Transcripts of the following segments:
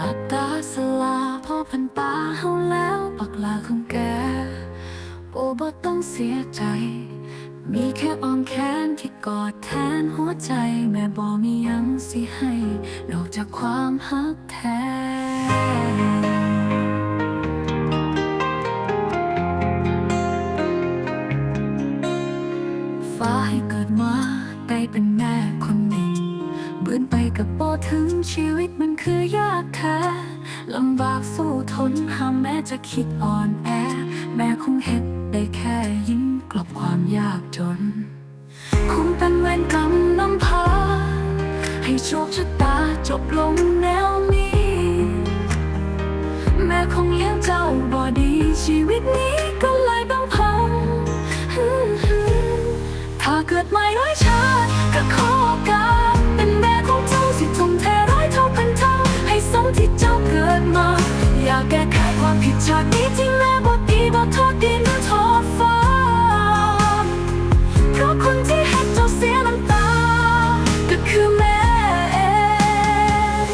หลับตาสลาพ่อพันป่าเฮาแล้วปักลาของแกโอ้บ่ต้องเสียใจ มีแค่อ้อมแขนที่กอดแทนหัวใจ แม่บ่มียังสิให้ นอกจากความฮักแท้ฟ้าให้เกิดมาได้เป็นแม่คนหนึ่ง บือนไปกับโปถึงชีวิตมันคือยากแท้ลำบากสู้ทนห้ามแม้จะคิดอ่อนแอ แม่คงเห็นได้แค่ยิ้มกลบความยากจน คงเป็นเวรกรรมนำพา ให้โชคชะตาจบลงแนว ความผิดชาตินี้ที่แม่บ่ดีบ่โทษดินโทษฟ้า เพราะคนที่เห็นเจ้าเสียน้ำตา ก็คือแม่เอง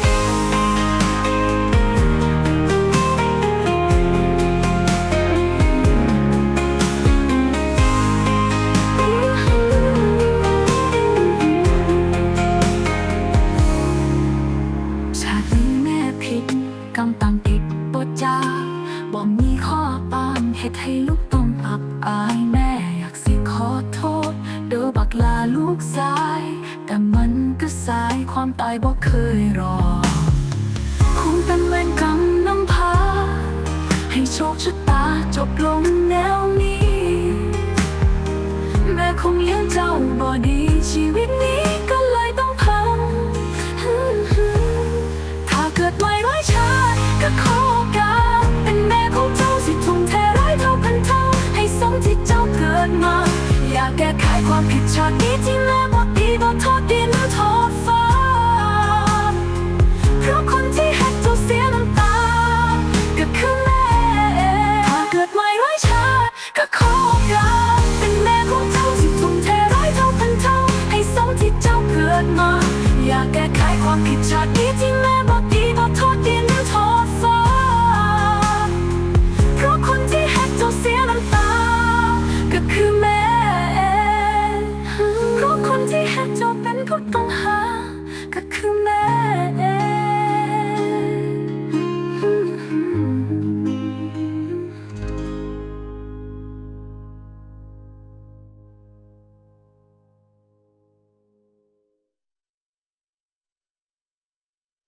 ชาตินี้แม่ผิดกำตังติดปดจาบ่มีข้อป เหตุให้ลูกต้องอับอายแม่อยากสิขอโทษ เด้อบักลาลูกสาย แต่มันก็สายความตายบ่เคยรอ คงเป็นเวรกรรมนำพา ให้โชคชะตาจบลงแนวนี้ แม่คงเลี้ยงเจ้าบ่ดีชีวิตนี้ก็เลยต้องพัง ถ้าเกิดไม่ร้อยชาติก็ขอากแก้ไขความผิดชาตินี้ที่แม่บ่ดีบ่โทษดินโทษฟ้า เพราะคนที่เห็นเจ้าเสียน้ำตา ก็คือแม่ถ้าเกิดไม่ร้อยชาก็ขอกาสเป็นแม่ของเจ้าสิทุ่มเทร้อยเท่าพันเท่า ให้สมที่เจ้าเกิดมา อยากแก้ไขความผิดชาตินี้ที่แม่บ่ดีบ่โทษดินโทษฟ้า เพราะคนที่เห็นเจ้าเสียน้ำตา ก็คือ